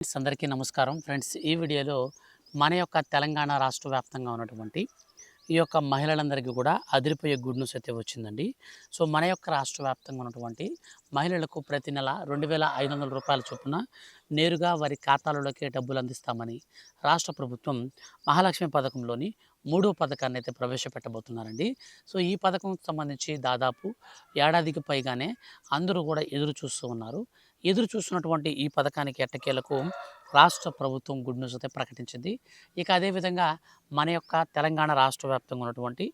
Friends అందరికీ నమస్కారం. Friends ఈ వీడియోలో మన యొక్క తెలంగాణ రాష్ట్ర వ్యాప్తంగా ఉన్నటువంటి ఈ యొక్క మహిళలందరికీ కూడా అదిరిపోయే గుడ్ న్యూస్ అయితే వచ్చిందండి. సో మన యొక్క రాష్ట్ర వ్యాప్తంగా ఉన్నటువంటి మహిళలకు ప్రతి నెల రెండు వేల ఐదు వందల రూపాయల చొప్పున నేరుగా వారి ఖాతాలలోకి డబ్బులు అందిస్తామని రాష్ట్ర ప్రభుత్వం మహాలక్ష్మి పథకంలోని మూడో పథకాన్ని అయితే ప్రవేశపెట్టబోతున్నారండి. సో ఈ పథకం సంబంధించి దాదాపు ఏడాదికి పైగానే అందరూ కూడా ఎదురు చూస్తూ ఉన్నారు. ఎదురు చూస్తున్నటువంటి ఈ పథకానికి ఎట్టకేలకు రాష్ట్ర ప్రభుత్వం గుడ్ న్యూస్ అయితే ప్రకటించింది. ఇక అదేవిధంగా మన యొక్క తెలంగాణ రాష్ట్ర వ్యాప్తంగా ఉన్నటువంటి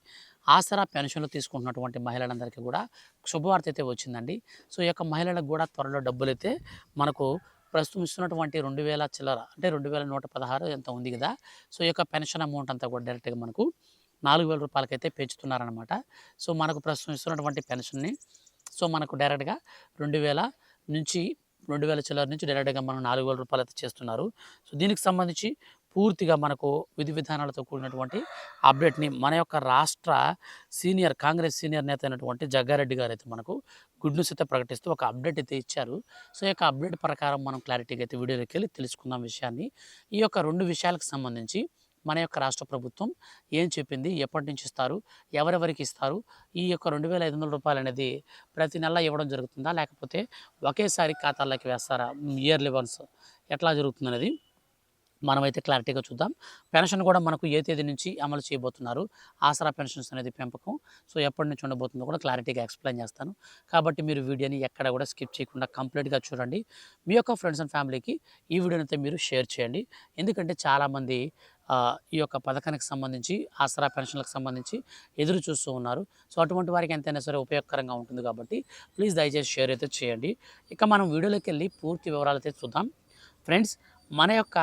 ఆసరా పెన్షన్లు తీసుకుంటున్నటువంటి మహిళలందరికీ కూడా శుభవార్త అయితే వచ్చిందండి. సో ఈ యొక్క మహిళలకు కూడా త్వరలో డబ్బులు అయితే మనకు ప్రస్తుతం ఇస్తున్నటువంటి రెండు వేల చిల్లర అంటే రెండు వేల నూట పదహారు ఎంత ఉంది కదా సో ఈ యొక్క పెన్షన్ అమౌంట్ అంతా కూడా డైరెక్ట్గా మనకు నాలుగు వేల రూపాయలకైతే పెంచుతున్నారనమాట సో మనకు ప్రస్తుతం ఇస్తున్నటువంటి పెన్షన్ని సో మనకు డైరెక్ట్గా రెండు వేల నుంచి రెండు వేల చిల్లర నుంచి డైరెక్ట్గా మనం నాలుగు వేల రూపాయలు అయితే చేస్తున్నారు. సో దీనికి సంబంధించి పూర్తిగా మనకు విధి విధానాలతో కూడినటువంటి అప్డేట్ని మన యొక్క రాష్ట్ర సీనియర్ కాంగ్రెస్ సీనియర్ నేత అయినటువంటి జగ్గారెడ్డి గారు అయితే మనకు గుడ్ న్యూస్ అయితే ప్రకటిస్తూ ఒక అప్డేట్ అయితే ఇచ్చారు. సో ఈ యొక్క అప్డేట్ ప్రకారం మనం క్లారిటీగా అయితే వీడియోలోకి వెళ్ళి తెలుసుకుందాం విషయాన్ని. ఈ యొక్క రెండు విషయాలకు సంబంధించి మన యొక్క రాష్ట్ర ప్రభుత్వం ఏం చెప్పింది ఎప్పటి నుంచి ఇస్తారు ఎవరెవరికి ఇస్తారు ఈ యొక్క రెండు వేల ఐదు వందల రూపాయలు అనేది ప్రతి నెల ఇవ్వడం జరుగుతుందా? లేకపోతే ఒకేసారి ఖాతాల్లోకి వేస్తారా? ఇయర్లీ వన్స్ ఎట్లా జరుగుతుంది అనేది మనమైతే క్లారిటీగా చూద్దాం. పెన్షన్ కూడా మనకు ఏ తేదీ నుంచి అమలు చేయబోతున్నారు? ఆసరా పెన్షన్స్ అనేది పెంపకం. సో ఎప్పటి నుంచి ఉండబోతుందో కూడా క్లారిటీగా ఎక్స్ప్లెయిన్ చేస్తాను. కాబట్టి మీరు వీడియోని ఎక్కడ కూడా స్కిప్ చేయకుండా కంప్లీట్గా చూడండి. మీ యొక్క ఫ్రెండ్స్ అండ్ ఫ్యామిలీకి ఈ వీడియోని అయితే మీరు షేర్ చేయండి. ఎందుకంటే చాలామంది ఈ యొక్క పథకానికి సంబంధించి ఆసరా పెన్షన్లకు సంబంధించి ఎదురు చూస్తూ ఉన్నారు. సో అటువంటి వారికి ఎంతైనా సరే ఉపయోగకరంగా ఉంటుంది కాబట్టి ప్లీజ్ దయచేసి షేర్ అయితే చేయండి. ఇక మనం వీడియోలోకి వెళ్ళి పూర్తి వివరాలు అయితే చూద్దాం. ఫ్రెండ్స్ మన యొక్క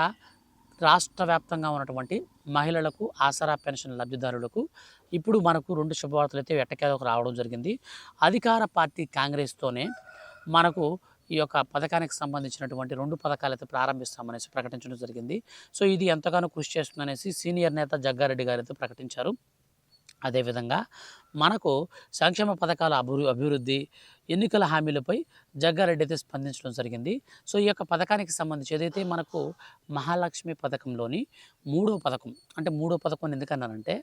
రాష్ట్ర వ్యాప్తంగా ఉన్నటువంటి మహిళలకు ఆసరా పెన్షన్ లబ్ధిదారులకు ఇప్పుడు మనకు రెండు శుభవార్తలు అయితే ఎట్టకేలకు రావడం జరిగింది. అధికార పార్టీ కాంగ్రెస్తోనే మనకు ఈ యొక్క పథకానికి సంబంధించినటువంటి రెండు పథకాలు అయితే ప్రారంభిస్తామనేసి ప్రకటించడం జరిగింది. సో ఇది ఎంతగానో కృషి చేస్తుందనేసి సీనియర్ నేత జగ్గారెడ్డి గారు అయితే ప్రకటించారు. అదేవిధంగా మనకు సంక్షేమ పథకాల అభివృ అభివృద్ధి ఎన్నికల హామీలపై జగ్గారెడ్డి అయితే స్పందించడం జరిగింది. సో ఈ యొక్క పథకానికి సంబంధించి ఏదైతే మనకు మహాలక్ష్మి పథకంలోని మూడో పథకం అంటే మూడో పథకం ఎందుకన్నానంటే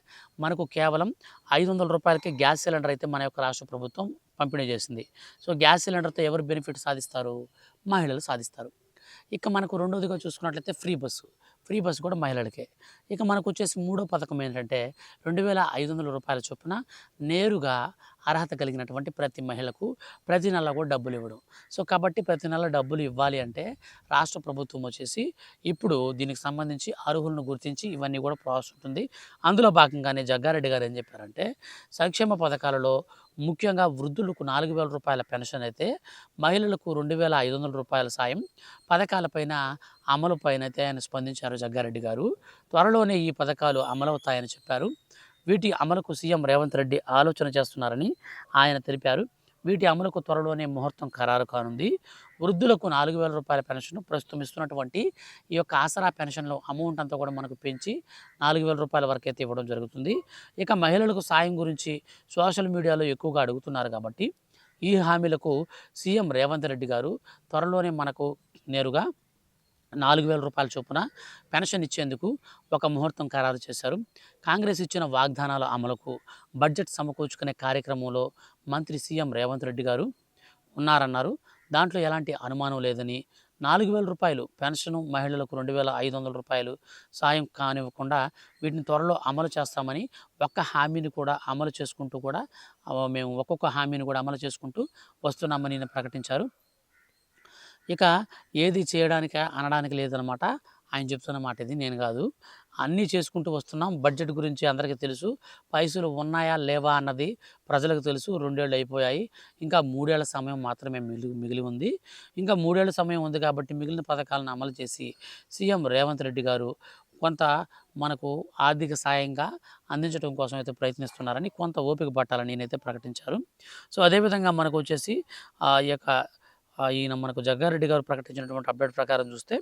మనకు కేవలం ఐదు వందల రూపాయలకి గ్యాస్ సిలిండర్ అయితే మన యొక్క రాష్ట్ర ప్రభుత్వం పంపిణీ చేసింది. సో గ్యాస్ సిలిండర్తో ఎవరు బెనిఫిట్ సాధిస్తారు? మహిళలు సాధిస్తారు. ఇక మనకు రెండోదిగా చూసుకున్నట్లయితే ఫ్రీ బస్సు. ఫ్రీ బస్సు కూడా మహిళలకే. ఇక మనకు వచ్చేసి మూడో పథకం ఏంటంటే రెండు వేల ఐదు వందల రూపాయల చొప్పున నేరుగా అర్హత కలిగినటువంటి ప్రతి మహిళకు ప్రతి నెల కూడా డబ్బులు ఇవ్వడం. సో కాబట్టి ప్రతి నెల డబ్బులు ఇవ్వాలి అంటే రాష్ట్ర ప్రభుత్వం వచ్చేసి ఇప్పుడు దీనికి సంబంధించి అర్హులను గుర్తించి ఇవన్నీ కూడా ప్రాసెస్ ఉంటుంది. అందులో భాగంగానే జగ్గారెడ్డి గారు ఏం చెప్పారంటే సంక్షేమ పథకాలలో ముఖ్యంగా వృద్ధులకు నాలుగు వేల రూపాయల పెన్షన్ అయితే మహిళలకు రెండు వేల ఐదు వందల రూపాయల సాయం పథకాలపైన అమలుపైన అయితే ఆయన స్పందించారు జగ్గారెడ్డి గారు. త్వరలోనే ఈ పథకాలు అమలవుతాయని చెప్పారు. వీటి అమలుకు సీఎం రేవంత్ రెడ్డి ఆలోచన చేస్తున్నారని ఆయన తెలిపారు. వీటి అమలుకు త్వరలోనే ముహూర్తం ఖరారు కానుంది. వృద్ధులకు నాలుగు వేల రూపాయల పెన్షన్ ప్రస్తుతం ఇస్తున్నటువంటి ఈ యొక్క ఆసరా పెన్షన్లో అమౌంట్ అంతా కూడా మనకు పెంచి నాలుగు వేల రూపాయల వరకు అయితే ఇవ్వడం జరుగుతుంది. ఇక మహిళలకు సాయం గురించి సోషల్ మీడియాలో ఎక్కువగా అడుగుతున్నారు కాబట్టి ఈ హామీలకు సీఎం రేవంత్ రెడ్డి గారు త్వరలోనే మనకు నేరుగా నాలుగు వేల రూపాయల చొప్పున పెన్షన్ ఇచ్చేందుకు ఒక ముహూర్తం ఖరారు చేశారు. కాంగ్రెస్ ఇచ్చిన వాగ్దానాల అమలుకు బడ్జెట్ సమకూర్చుకునే కార్యక్రమంలో మంత్రి సీఎం రేవంత్ రెడ్డి గారు ఉన్నారన్నారు. దాంట్లో ఎలాంటి అనుమానం లేదని నాలుగు వేల రూపాయలు పెన్షన్ మహిళలకు రెండు వేల ఐదు వందల రూపాయలు సాయం కానివ్వకుండా వీటిని త్వరలో అమలు చేస్తామని ఒక్క హామీని కూడా అమలు చేసుకుంటూ కూడా మేము ఒక్కొక్క హామీని కూడా అమలు చేసుకుంటూ వస్తున్నామని ప్రకటించారు. ఇక ఏది చేయడానికి అనడానికి లేదనమాట. ఆయన చెప్తున్న మాట ఇది నేను కాదు. అన్నీ చేసుకుంటూ వస్తున్నాం. బడ్జెట్ గురించి అందరికీ తెలుసు. పైసలు ఉన్నాయా లేవా అన్నది ప్రజలకు తెలుసు. రెండేళ్ళు అయిపోయాయి. ఇంకా మూడేళ్ళ సమయం మాత్రమే మిగిలి మిగిలి ఉంది. ఇంకా మూడేళ్ళ సమయం ఉంది కాబట్టి మిగిలిన పథకాలను అమలు చేసి సీఎం రేవంత్ రెడ్డి గారు కొంత మనకు ఆర్థిక సాయంగా అందించడం కోసం అయితే ప్రయత్నిస్తున్నారని కొంత ఓపిక పట్టాలని నేనైతే ప్రకటించారు సో అదేవిధంగా మనకు వచ్చేసి ఆ ఈ యొక్క ఈయన మనకు జగ్గారెడ్డి గారు ప్రకటించినటువంటి అప్డేట్ ప్రకారం చూస్తే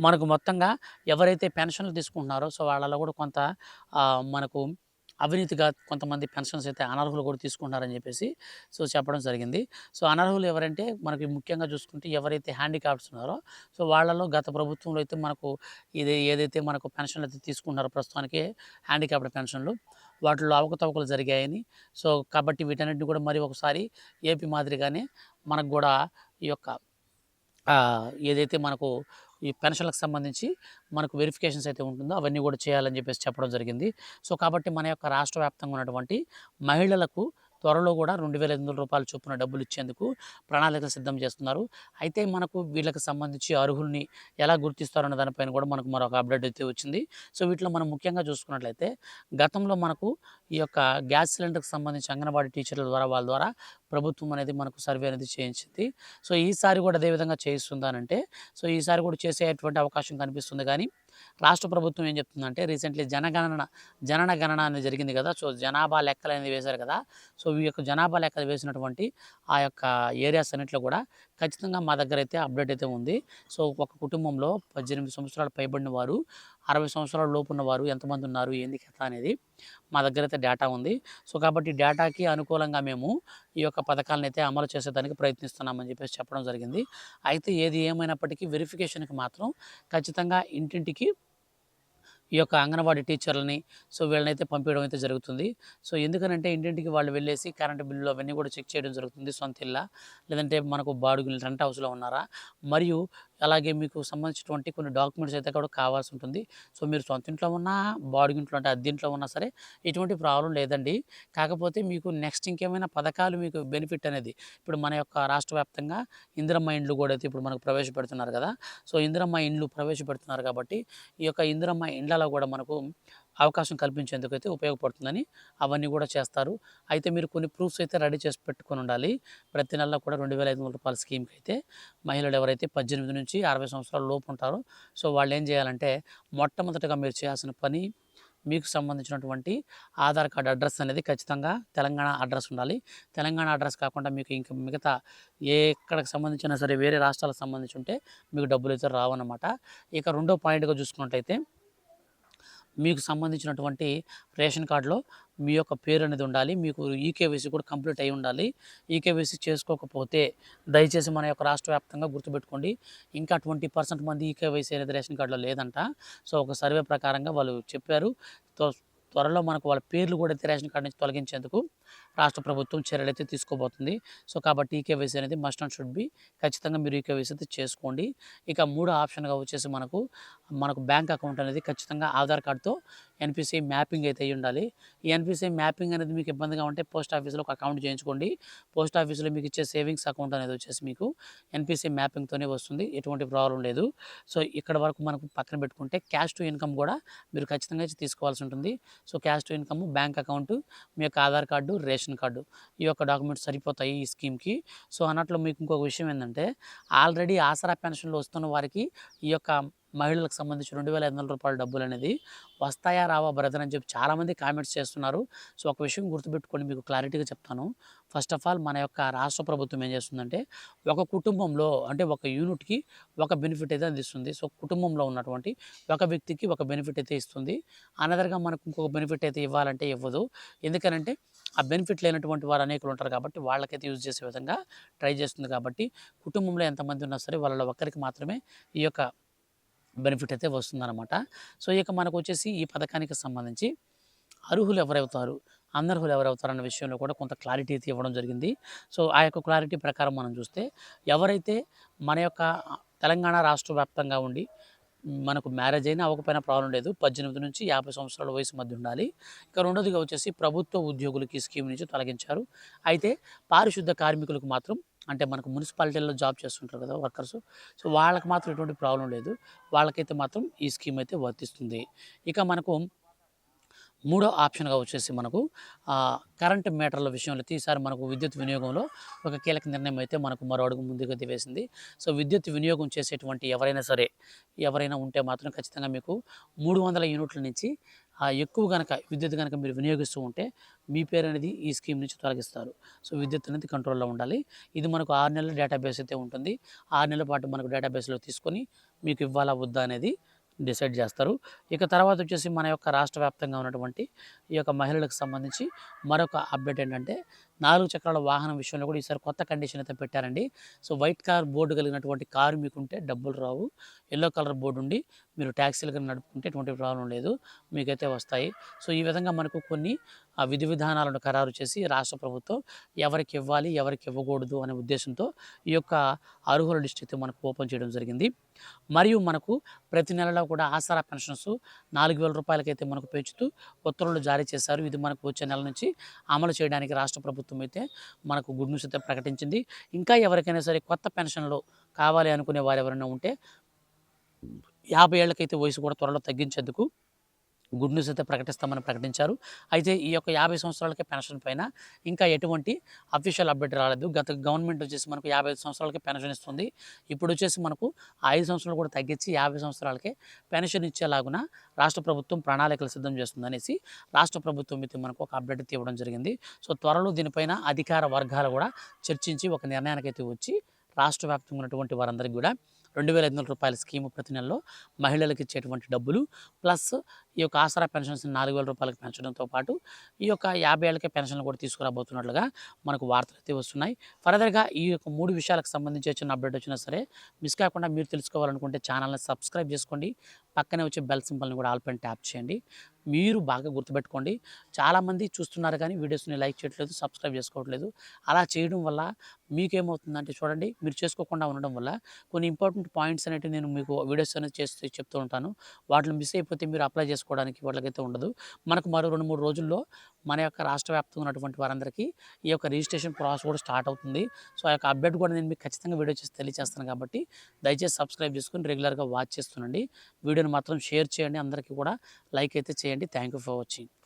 మనకు మొత్తంగా ఎవరైతే పెన్షన్లు తీసుకుంటున్నారో సో వాళ్ళలో కూడా కొంత మనకు అవినీతిగా కొంతమంది పెన్షన్స్ అయితే అనర్హులు కూడా తీసుకుంటున్నారని చెప్పేసి సో చెప్పడం జరిగింది. సో అనర్హులు ఎవరంటే మనకి ముఖ్యంగా చూసుకుంటే ఎవరైతే హ్యాండిక్రాఫ్ట్స్ ఉన్నారో సో వాళ్ళలో గత ప్రభుత్వంలో అయితే మనకు ఇది ఏదైతే మనకు పెన్షన్లు అయితే తీసుకుంటున్నారో ప్రస్తుతానికి హ్యాండిక్రాఫ్ట్ పెన్షన్లు వాటిలో అవకతవకలు జరిగాయని. సో కాబట్టి వీటన్నిటిని కూడా మరి ఒకసారి ఏపీ మాదిరిగానే మనకు కూడా ఈ యొక్క ఏదైతే మనకు ఈ పెన్షన్లకు సంబంధించి మనకు వెరిఫికేషన్స్ అయితే ఉంటుందో అవన్నీ కూడా చేయాలని చెప్పేసి చెప్పడం జరిగింది. సో కాబట్టి మన యొక్క రాష్ట్ర వ్యాప్తంగా ఉన్నటువంటి మహిళలకు త్వరలో కూడా రెండు వేల ఐదు వందల రూపాయల చొప్పున డబ్బులు ఇచ్చేందుకు ప్రణాళికలు సిద్ధం చేస్తున్నారు. అయితే మనకు వీళ్ళకి సంబంధించి అర్హుల్ని ఎలా గుర్తిస్తారన్న దానిపైన కూడా మనకు మరొక అప్డేట్ అయితే వచ్చింది. సో వీటిలో మనం ముఖ్యంగా చూసుకున్నట్లయితే గతంలో మనకు ఈ యొక్క గ్యాస్ సిలిండర్కి సంబంధించి అంగన్వాడీ టీచర్ల ద్వారా వాళ్ళ ద్వారా ప్రభుత్వం అనేది మనకు సర్వే అనేది చేయించింది. సో ఈసారి కూడా అదేవిధంగా చేయిస్తుందానంటే సో ఈసారి కూడా చేసేటువంటి అవకాశం కనిపిస్తుంది. కానీ రాష్ట్ర ప్రభుత్వం ఏం చెప్తుందంటే రీసెంట్లీ జనగణన జనన గణన అనేది జరిగింది కదా. సో జనాభా లెక్కలు అనేది వేశారు కదా. సో ఈ యొక్క జనాభా లెక్కలు వేసినటువంటి ఆ యొక్క ఏరియాస్ అన్నింటిలో కూడా ఖచ్చితంగా మా దగ్గర అయితే అప్డేట్ అయితే ఉంది. సో ఒక కుటుంబంలో పద్దెనిమిది సంవత్సరాలు పైబడిన వారు అరవై సంవత్సరాల లోపున్న వారు ఎంతమంది ఉన్నారు ఏంది కథ అనేది మా దగ్గర అయితే డేటా ఉంది. సో కాబట్టి డేటాకి అనుకూలంగా మేము ఈ యొక్క పథకాలను అయితే అమలు చేసేదానికి ప్రయత్నిస్తున్నామని చెప్పేసి చెప్పడం జరిగింది. అయితే ఏది ఏమైనప్పటికీ వెరిఫికేషన్కి మాత్రం ఖచ్చితంగా ఇంటింటికి ఈ యొక్క అంగన్వాడీ టీచర్లని సో వీళ్ళనైతే పంపించడం అయితే జరుగుతుంది. సో ఎందుకనంటే ఇంటింటికి వాళ్ళు వెళ్ళేసి కరెంటు బిల్లులు అవన్నీ కూడా చెక్ చేయడం జరుగుతుంది సొంత ఇల్లా. లేదంటే మనకు బాడుగులు రెంట్ హౌస్లో ఉన్నారా? మరియు అలాగే మీకు సంబంధించినటువంటి కొన్ని డాక్యుమెంట్స్ అయితే కూడా కావాల్సి ఉంటుంది. సో మీరు సొంత ఇంట్లో ఉన్నా ఇంట్లో అంటే అద్దెంట్లో ఉన్నా సరే ఎటువంటి ప్రాబ్లం లేదండి. కాకపోతే మీకు నెక్స్ట్ ఇంకేమైనా పథకాలు మీకు బెనిఫిట్ అనేది ఇప్పుడు మన యొక్క రాష్ట్ర వ్యాప్తంగా ఇందిరమ్మ ఇండ్లు కూడా అయితే ఇప్పుడు మనకు ప్రవేశపెడుతున్నారు కదా. సో ఇందిరమ్మ ఇండ్లు ప్రవేశపెడుతున్నారు కాబట్టి ఈ యొక్క ఇందిరమ్మ ఇండ్లలో కూడా మనకు అవకాశం కల్పించేందుకు అయితే ఉపయోగపడుతుందని అవన్నీ కూడా చేస్తారు. అయితే మీరు కొన్ని ప్రూఫ్స్ అయితే రెడీ చేసి పెట్టుకుని ఉండాలి. ప్రతి నెల కూడా రెండు వేల ఐదు వందల రూపాయల స్కీమ్కి అయితే మహిళలు ఎవరైతే పద్దెనిమిది నుంచి అరవై సంవత్సరాల లోపు ఉంటారో సో వాళ్ళు ఏం చేయాలంటే మొట్టమొదటిగా మీరు చేయాల్సిన పని మీకు సంబంధించినటువంటి ఆధార్ కార్డ్ అడ్రస్ అనేది ఖచ్చితంగా తెలంగాణ అడ్రస్ ఉండాలి. తెలంగాణ అడ్రస్ కాకుండా మీకు ఇంకా మిగతా ఏ ఎక్కడికి సంబంధించినా సరే వేరే రాష్ట్రాలకు సంబంధించి ఉంటే మీకు డబ్బులు అయితే రావన్నమాట. ఇక రెండో పాయింట్గా చూసుకున్నట్టయితే మీకు సంబంధించినటువంటి రేషన్ కార్డులో మీ యొక్క పేరు అనేది ఉండాలి. మీకు ఈకేవీసీ కూడా కంప్లీట్ అయి ఉండాలి. ఈకేవీసీ చేసుకోకపోతే దయచేసి మన యొక్క రాష్ట్ర వ్యాప్తంగా గుర్తుపెట్టుకోండి. ఇంకా ట్వంటీ పర్సెంట్ మంది ఈకేవైసీ అనేది రేషన్ కార్డులో లేదంట. సో ఒక సర్వే ప్రకారంగా వాళ్ళు చెప్పారు. త్వ- త్వరలో మనకు వాళ్ళ పేర్లు కూడా అయితే రేషన్ కార్డు నుంచి తొలగించేందుకు రాష్ట్ర ప్రభుత్వం చర్యలు అయితే తీసుకోబోతుంది. సో కాబట్టి ఈకేవైసీ అనేది మస్ట్ అండ్ షుడ్ బి ఖచ్చితంగా మీరు ఈకేవైసీ అయితే చేసుకోండి. ఇక మూడో ఆప్షన్గా వచ్చేసి మనకు మనకు బ్యాంక్ అకౌంట్ అనేది ఖచ్చితంగా ఆధార్ కార్డుతో ఎన్పిసిఐ మ్యాపింగ్ అయితే అయి ఉండాలి. ఈ ఎన్పిసిఐ మ్యాపింగ్ అనేది మీకు ఇబ్బందిగా ఉంటే పోస్ట్ ఆఫీస్లో ఒక అకౌంట్ చేయించుకోండి. పోస్ట్ ఆఫీస్లో మీకు ఇచ్చే సేవింగ్స్ అకౌంట్ అనేది వచ్చేసి మీకు ఎన్పిసిఐ మ్యాపింగ్తోనే వస్తుంది. ఎటువంటి ప్రాబ్లం లేదు. సో ఇక్కడ వరకు మనకు పక్కన పెట్టుకుంటే క్యాష్ టు ఇన్కమ్ కూడా మీరు ఖచ్చితంగా అయితే తీసుకోవాల్సి ఉంటుంది. So cash to income bank account మీ యొక్క Aadhaar card ration ration card ఈ యొక్క డాక్యుమెంట్స్ సరిపోతాయి ఈ స్కీమ్కి. సో అన్నట్లు మీకు ఇంకొక విషయం ఏంటంటే ఆల్రెడీ ఆసరా పెన్షన్లు వస్తున్న వారికి ఈ యొక్క మహిళలకు సంబంధించి రెండు వేల ఐదు వందల రూపాయల డబ్బులు అనేది వస్తాయా రావా బ్రదర్ అని చెప్పి చాలామంది కామెంట్స్ చేస్తున్నారు. సో ఒక విషయం గుర్తుపెట్టుకొని మీకు క్లారిటీగా చెప్తాను. ఫస్ట్ ఆఫ్ ఆల్ మన యొక్క రాష్ట్ర ప్రభుత్వం ఏం చేస్తుందంటే ఒక కుటుంబంలో అంటే ఒక యూనిట్కి ఒక బెనిఫిట్ అయితే అందిస్తుంది. సో కుటుంబంలో ఉన్నటువంటి ఒక వ్యక్తికి ఒక బెనిఫిట్ అయితే ఇస్తుంది. అనదర్గా మనకు ఇంకొక బెనిఫిట్ అయితే ఇవ్వాలంటే ఇవ్వదు. ఎందుకనంటే ఆ బెనిఫిట్ లేనటువంటి వారు అనేకులు ఉంటారు కాబట్టి వాళ్ళకైతే యూజ్ చేసే విధంగా ట్రై చేస్తుంది కాబట్టి కుటుంబంలో ఎంతమంది ఉన్నా సరే వాళ్ళలో ఒక్కరికి మాత్రమే ఈ యొక్క బెనిఫిట్ అయితే వస్తుందన్నమాట. సో ఇక మనకు వచ్చేసి ఈ పథకానికి సంబంధించి అర్హులు ఎవరవుతారు అనర్హులు ఎవరవుతారు అన్న విషయంలో కూడా కొంత క్లారిటీ అయితే ఇవ్వడం జరిగింది. సో ఆ యొక్క క్లారిటీ ప్రకారం మనం చూస్తే ఎవరైతే మన యొక్క తెలంగాణ రాష్ట్ర వ్యాప్తంగా ఉండి మనకు మ్యారేజ్ అయినా అవ్వకపోయినా ప్రాబ్లం లేదు పద్దెనిమిది నుంచి యాభై సంవత్సరాల వయసు మధ్య ఉండాలి. ఇక రెండోదిగా వచ్చేసి ప్రభుత్వ ఉద్యోగులకి స్కీమ్ నుంచి తొలగించారు. అయితే పారిశుద్ధ కార్మికులకు మాత్రం అంటే మనకు మున్సిపాలిటీల్లో జాబ్ చేస్తుంటారు కదా వర్కర్స్. సో వాళ్ళకి మాత్రం ఎటువంటి ప్రాబ్లం లేదు. వాళ్ళకైతే మాత్రం ఈ స్కీమ్ అయితే వర్తిస్తుంది. ఇక మనకు మూడో ఆప్షన్గా వచ్చేసి మనకు కరెంట్ మీటర్ల విషయంలో ఈసారి మనకు విద్యుత్ వినియోగంలో ఒక కీలక నిర్ణయం అయితే మనకు మరో అడుగు ముందుకు అయితే వేసింది సో విద్యుత్ వినియోగం చేసేటువంటి ఎవరైనా సరే ఎవరైనా ఉంటే మాత్రం ఖచ్చితంగా మీకు మూడు వందల యూనిట్ల నుంచి ఆ ఎక్కువ కనుక విద్యుత్ కనుక మీరు వినియోగిస్తూ ఉంటే మీ పేరు అనేది ఈ స్కీమ్ నుంచి తొలగిస్తారు. సో విద్యుత్ అనేది కంట్రోల్లో ఉండాలి. ఇది మనకు ఆరు నెలల డేటాబేస్ అయితే ఉంటుంది. ఆరు నెలల పాటు మనకు డేటాబేస్లో తీసుకొని మీకు ఇవ్వాలా వద్దా అనేది డిసైడ్ చేస్తారు. ఇక తర్వాత వచ్చేసి మన యొక్క రాష్ట్ర వ్యాప్తంగా ఉన్నటువంటి ఈ యొక్క మహిళలకు సంబంధించి మరొక అప్డేట్ ఏంటంటే నాలుగు చక్రాల వాహనం విషయంలో కూడా ఈసారి కొత్త కండిషన్ అయితే పెట్టారండి. సో వైట్ కార్ బోర్డు కలిగినటువంటి కారు మీకుంటే డబ్బులు రావు. ఎల్లో కలర్ బోర్డు ఉండి మీరు ట్యాక్సీలు కానీ నడుపుకుంటే ఎటువంటి ప్రాబ్లం లేదు. మీకైతే వస్తాయి. సో ఈ విధంగా మనకు కొన్ని ఆ, విధి విధానాలను ఖరారు చేసి రాష్ట్ర ప్రభుత్వం ఎవరికి ఇవ్వాలి ఎవరికి ఇవ్వకూడదు అనే ఉద్దేశంతో ఈ యొక్క అర్హుల లిస్ట్ అయితే మనకు ఓపెన్ చేయడం జరిగింది. మరియు మనకు ప్రతి నెలలో కూడా ఆసరా పెన్షన్స్ నాలుగు వేల రూపాయలకైతే మనకు పెంచుతూ ఉత్తర్వులు జారీ చేశారు. ఇది మనకు వచ్చే నెల నుంచి అమలు చేయడానికి రాష్ట్ర ప్రభుత్వం అయితే మనకు గుడ్ న్యూస్ అయితే ప్రకటించింది. ఇంకా ఎవరికైనా సరే కొత్త పెన్షన్లు కావాలి అనుకునే వారు ఎవరైనా ఉంటే యాభై ఏళ్ళకైతే వయసు కూడా త్వరలో తగ్గించేందుకు గుడ్ న్యూస్ అయితే ప్రకటిస్తామని ప్రకటించారు. అయితే ఈ యొక్క యాభై సంవత్సరాలకే పెన్షన్ పైన ఇంకా ఎటువంటి అఫీషియల్ అప్డేట్ రాలేదు. గత గవర్నమెంట్ వచ్చేసి మనకు యాభై సంవత్సరాలకి పెన్షన్ ఇస్తుంది. ఇప్పుడు వచ్చేసి మనకు ఐదు సంవత్సరాలు కూడా తగ్గించి యాభై సంవత్సరాలకే పెన్షన్ ఇచ్చేలాగున రాష్ట్ర ప్రభుత్వం ప్రణాళికలు సిద్ధం చేస్తుంది అనేసి రాష్ట్ర ప్రభుత్వం అయితే మనకు ఒక అప్డేట్ తీవడం ఇవ్వడం జరిగింది. సో త్వరలో దీనిపైన అధికార వర్గాలు కూడా చర్చించి ఒక నిర్ణయానికి అయితే వచ్చి రాష్ట్ర వ్యాప్తంగా ఉన్నటువంటి వారందరికీ కూడా రెండు వేల ఐదు వందల రూపాయల స్కీము ప్రతి నెలలో మహిళలకు ఇచ్చేటువంటి డబ్బులు. ప్లస్ ఈ యొక్క ఆసరా పెన్షన్స్ నాలుగు వేల రూపాయలకు పెంచడంతో పాటు ఈ యొక్క యాభై ఏళ్ళకే పెన్షన్లు కూడా తీసుకురాబోతున్నట్లుగా మనకు వార్తలు అయితే వస్తున్నాయి. ఫర్దర్గా ఈ యొక్క మూడు విషయాలకు సంబంధించి చిన్న అప్డేట్ వచ్చినా సరే మిస్ కాకుండా మీరు తెలుసుకోవాలనుకుంటే ఛానల్ని సబ్స్క్రైబ్ చేసుకోండి. పక్కనే వచ్చే బెల్ సింబల్ని కూడా ఆల్ పైన ట్యాప్ చేయండి. మీరు బాగా గుర్తుపెట్టుకోండి. చాలామంది చూస్తున్నారు కానీ వీడియోస్ని లైక్ చేయట్లేదు సబ్స్క్రైబ్ చేసుకోవట్లేదు. అలా చేయడం వల్ల మీకేమవుతుందంటే చూడండి మీరు చేసుకోకుండా ఉండడం వల్ల కొన్ని ఇంపార్టెంట్ పాయింట్స్ అనేవి నేను మీకు వీడియోస్ అనేది చేస్తూ చెప్తూ ఉంటాను. వాటిని మిస్ అయిపోతే మీరు అప్లై చేసుకోవడానికి వాళ్ళకైతే ఉండదు. మనకు మరో రెండు మూడు రోజుల్లో మన యొక్క రాష్ట్ర వ్యాప్తంగా ఉన్నటువంటి వారందరికీ ఈ యొక్క రిజిస్ట్రేషన్ ప్రాసెస్ కూడా స్టార్ట్ అవుతుంది. సో ఆ యొక్క అప్డేట్ కూడా నేను మీకు ఖచ్చితంగా వీడియో చేసి తెలియజేస్తాను కాబట్టి దయచేసి సబ్స్క్రైబ్ చేసుకుని రెగ్యులర్గా వాచ్ చేస్తుండండి. వీడియోని మాత్రం షేర్ చేయండి. అందరికీ కూడా లైక్ అయితే చేయండి. Thank you for watching